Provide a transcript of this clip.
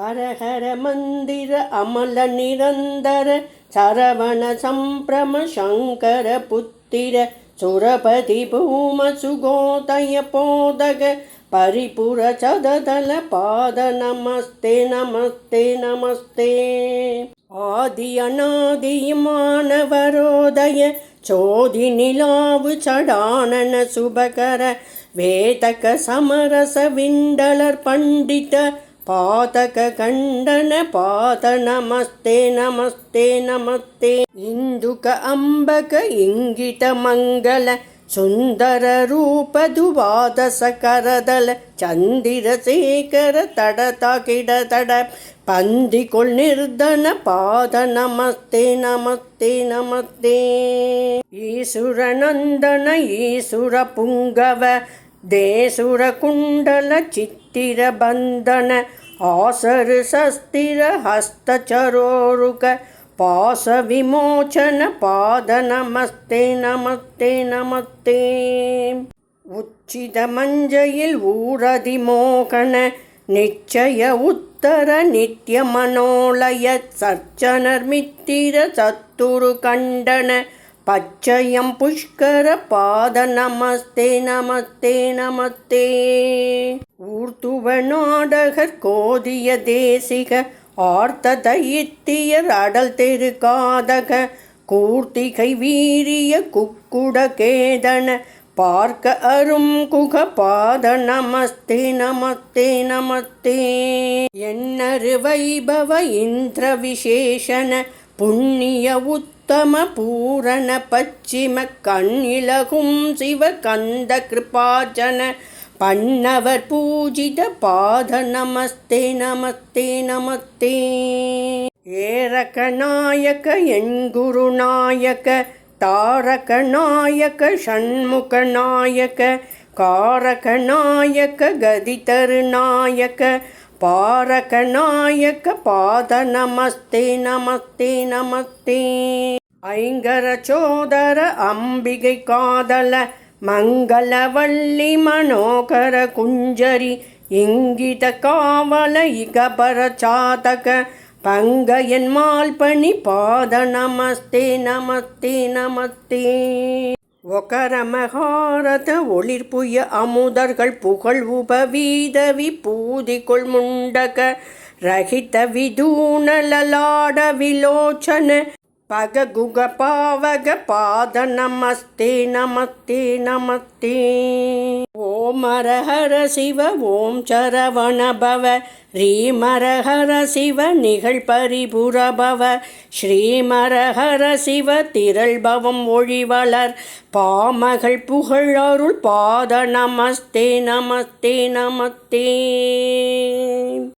ஹரஹர மந்திர அமல நிரந்தர சரவண சம்பிரம சங்கர புத்திர சுரபதி பூம சுகோதய போதக பரிபுர சததல பாத நமஸ்தே நமஸ்தே நமஸ்தே. ஆதி அநாதியுமானவரோதய சோதி நிலாவு சடானன சுபகர வேதக சமரச விண்டலர் பண்டித पातकखण्डन पात नमस्ते नमस्ते नमस्ते इन्दुक अम्बक इङ्गितमङ्गल சுந்தரரூபதுவாதசகரதல சந்திரசேகர தட தாக்கிட தட. பந்திக்குள் நிர்தன பாத நமஸ்தே நமஸ்தே நமஸ்தே. ஈசுரநந்தன ஈசுர புங்கவ देसुरकुण्डल चित्तिरबन्धन आसरसस्थिरहस्तचरोरुक पासविमोचन पादनमस्ते नमस्ते नमस्ते उच्चितमञ्जयिल् ऊरधिमोकण நிச்சய உத்தர நித்திய மனோலய சர்ச்சனர்மித்திர சத்துரு கண்டன பச்சயம் புஷ்கர பாத நமஸ்தே நமஸ்தே நமஸ்தே. ஊர்த்துவ நாடகர் கோதிய தேசிக ஆர்த்த தைத்தியர் அடல் தெரு காதக கூர்த்திகை வீரிய குக்குட கேதன பார்க்க அரும் குக பாத நமஸ்தே நமஸ்தே நமஸ்தே. என்னரு வைபவ இந்திர விசேஷன புண்ணிய உத்தம பூரண பச்சிம கண்ணிலகும் சிவகந்த கிருபாஜன பன்னவர் பூஜித பாத நமஸ்தே நமஸ்தே நமஸ்தே. ஏரக நாயக என் குருநாயக தாரக நாயக ஷண்முக நாயக காரக நாயக கதிதரு நாயக பாரக நாயಕ பாத நமஸ்தே நமஸ்தே நமஸ்தே. ஐங்கர சோதர அம்பிகை காதல மங்களவள்ளி மனோகர குஞ்சரி இங்கித காவல இகபர சாதக பங்கையன் மால்பணி பாத நமஸ்தே நமஸ்தே நமஸ்தே. ஒகரமகாரத ஒளிர்புய அமுதர்கள் புகழ் உபவீதவி பூதிக்குள் முண்டக ரகித விதூணலலாட விலோச்சன பககுக பாவக பாத நமஸ்தே நமஸ்தே நமஸ்தே. ஓமரஹர சிவ ஓம் சரவணபவ ரீமரஹர சிவ நிகழ் பரிபுரபவ ஸ்ரீமரஹர சிவ திரள்பவம் ஒழிவளர் பாமகள் புகழ் அருள் பாத நமஸ்தே நமஸ்தே நமஸ்தே.